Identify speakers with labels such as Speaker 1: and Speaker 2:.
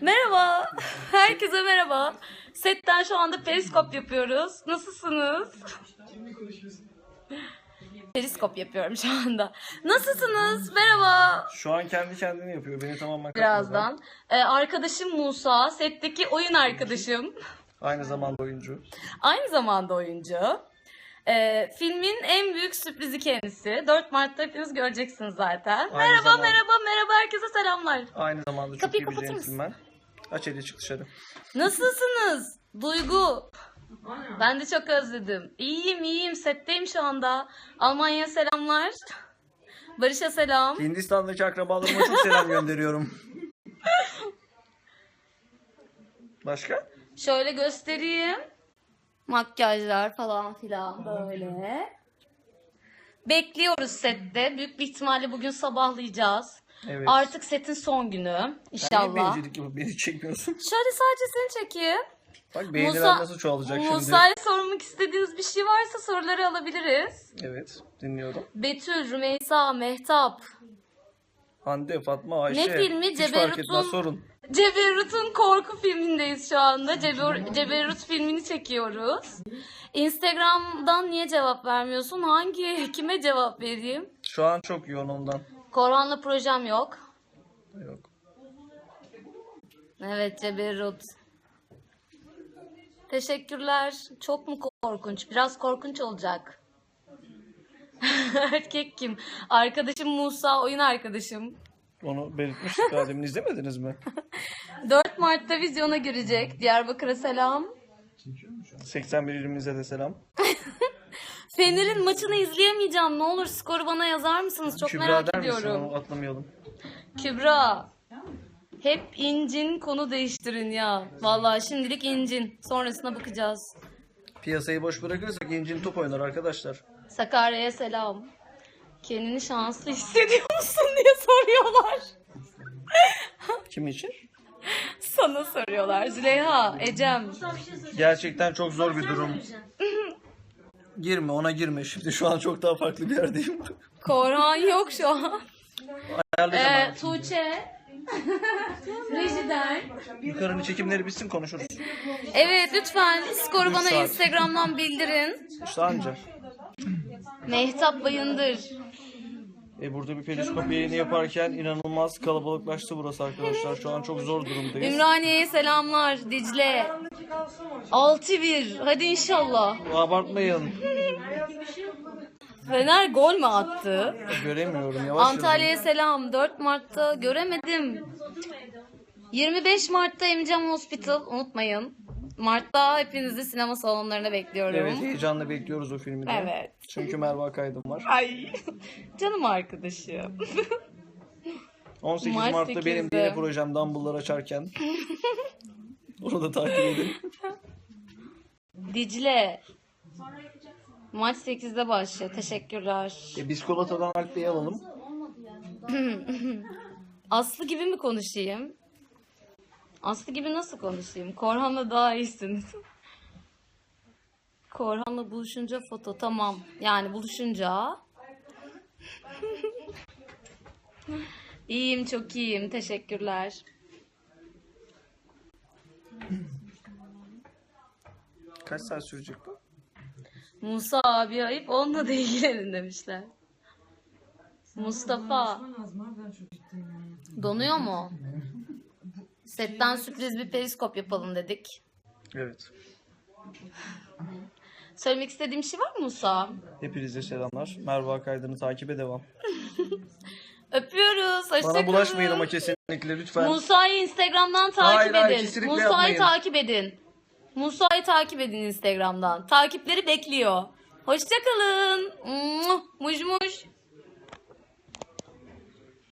Speaker 1: Merhaba. Herkese merhaba. Setten şu anda periskop yapıyoruz. Nasılsınız? Periskop yapıyorum şu anda. Nasılsınız? Merhaba.
Speaker 2: Şu an kendi kendini yapıyor. Beni tamamen kapmadan.
Speaker 1: Birazdan. Ee, arkadaşım Musa. Setteki oyun arkadaşım.
Speaker 2: Aynı zamanda oyuncu.
Speaker 1: Aynı zamanda oyuncu. Ee, filmin en büyük sürprizi kendisi. 4 Mart'ta hepiniz göreceksiniz zaten. merhaba
Speaker 2: zamanda-
Speaker 1: merhaba merhaba herkese selamlar.
Speaker 2: Aynı zamanda çok
Speaker 1: Kapıyı
Speaker 2: iyi bir
Speaker 1: kapatır mısın?
Speaker 2: centilmen. Aç hadi çık dışarı.
Speaker 1: Nasılsınız? Duygu. Ben de çok özledim. İyiyim iyiyim. Setteyim şu anda. Almanya'ya selamlar. Barış'a selam.
Speaker 2: Hindistan'daki akrabalarıma çok selam gönderiyorum. Başka?
Speaker 1: Şöyle göstereyim. Makyajlar falan filan böyle. Bekliyoruz sette. Büyük bir ihtimalle bugün sabahlayacağız.
Speaker 2: Evet.
Speaker 1: Artık setin son günü.
Speaker 2: Sen niye
Speaker 1: İnşallah.
Speaker 2: bencillik yapıp beni çekmiyorsun?
Speaker 1: Şöyle sadece seni çekeyim.
Speaker 2: Bak beğeniler
Speaker 1: Musa-
Speaker 2: nasıl çoğalacak şimdi.
Speaker 1: Musa'ya sormak istediğiniz bir şey varsa soruları alabiliriz.
Speaker 2: Evet dinliyorum.
Speaker 1: Betül, Rümeysa, Mehtap.
Speaker 2: Hande, Fatma, Ayşe.
Speaker 1: Ne filmi? Ceberut'un-. Ceberut'un korku filmindeyiz şu anda. Ceber, Ceberut filmini çekiyoruz. Instagram'dan niye cevap vermiyorsun? Hangi kime cevap vereyim?
Speaker 2: Şu an çok yoğun ondan.
Speaker 1: Korhan'la projem yok.
Speaker 2: Yok.
Speaker 1: Evet Ceberut. Teşekkürler. Çok mu korkunç? Biraz korkunç olacak. Erkek kim? Arkadaşım Musa, oyun arkadaşım.
Speaker 2: Onu belirtmiştik daha demin izlemediniz mi?
Speaker 1: 4 Mart'ta vizyona girecek. Diyarbakır'a selam.
Speaker 2: 81 ilimize de selam.
Speaker 1: Fener'in maçını izleyemeyeceğim. Ne olur skoru bana yazar mısınız? Çok
Speaker 2: Kübra
Speaker 1: merak
Speaker 2: der misin?
Speaker 1: ediyorum.
Speaker 2: Onu atlamayalım.
Speaker 1: Kübra. Hep incin konu değiştirin ya. Vallahi şimdilik incin. Sonrasına bakacağız.
Speaker 2: Piyasayı boş bırakırsak incin top oynar arkadaşlar.
Speaker 1: Sakarya'ya selam. Kendini şanslı hissediyor musun diye soruyorlar.
Speaker 2: Kim için?
Speaker 1: Sana soruyorlar. Züleyha, Ecem.
Speaker 2: Gerçekten çok zor bir durum. Girme ona girme şimdi şu an çok daha farklı bir yerdeyim.
Speaker 1: Korhan yok şu an.
Speaker 2: Ayarlayacağım
Speaker 1: Ee,
Speaker 2: ben.
Speaker 1: Tuğçe. Rejiden.
Speaker 2: Yukarının çekimleri bitsin konuşuruz.
Speaker 1: Evet lütfen skoru bana
Speaker 2: saat.
Speaker 1: Instagram'dan bildirin.
Speaker 2: İşte anca.
Speaker 1: Mehtap Bayındır.
Speaker 2: E burada bir periskop yayını yaparken inanılmaz kalabalıklaştı burası arkadaşlar. Şu an çok zor durumdayız.
Speaker 1: Ümraniye'ye selamlar. Dicle. 6-1. Hadi inşallah.
Speaker 2: Abartmayın.
Speaker 1: Fener gol mü attı?
Speaker 2: Göremiyorum yavaş
Speaker 1: Antalya'ya selam. 4 Mart'ta göremedim. 25 Mart'ta Emcam Hospital. Unutmayın. Mart'ta hepinizi sinema salonlarına bekliyorum.
Speaker 2: Evet heyecanla bekliyoruz o filmi de.
Speaker 1: Evet.
Speaker 2: Çünkü Merve Kaydın var.
Speaker 1: Ay. Canım arkadaşım.
Speaker 2: 18
Speaker 1: Mart
Speaker 2: Mart'ta benim
Speaker 1: 8'de.
Speaker 2: diğer projem Dumble'lar açarken. Onu da takip edin.
Speaker 1: Dicle. Maç 8'de başlıyor. Teşekkürler.
Speaker 2: E, Biskolatadan Alp Bey'i alalım.
Speaker 1: Aslı gibi mi konuşayım? Aslı gibi nasıl konuşayım? Korhan'la daha iyisiniz. Korhan'la buluşunca foto tamam. Yani buluşunca. iyiyim çok iyiyim. Teşekkürler.
Speaker 2: Kaç saat sürecek bu?
Speaker 1: Musa abi ayıp onunla da ilgilenin demişler. Mustafa. Donuyor mu? Setten sürpriz bir periskop yapalım dedik.
Speaker 2: Evet.
Speaker 1: Söylemek istediğim şey var mı Musa?
Speaker 2: Hepinize selamlar. Merve Kaydın'ı takibe devam.
Speaker 1: Öpüyoruz. Hoşçakalın.
Speaker 2: Bana bulaşmayın ama kesinlikle lütfen.
Speaker 1: Musa'yı Instagram'dan takip
Speaker 2: Hayır, hayır,
Speaker 1: edin.
Speaker 2: kesinlikle
Speaker 1: Musa'yı
Speaker 2: yapmayın.
Speaker 1: takip edin. Musa'yı takip edin Instagram'dan. Takipleri bekliyor. Hoşçakalın. Muj muj.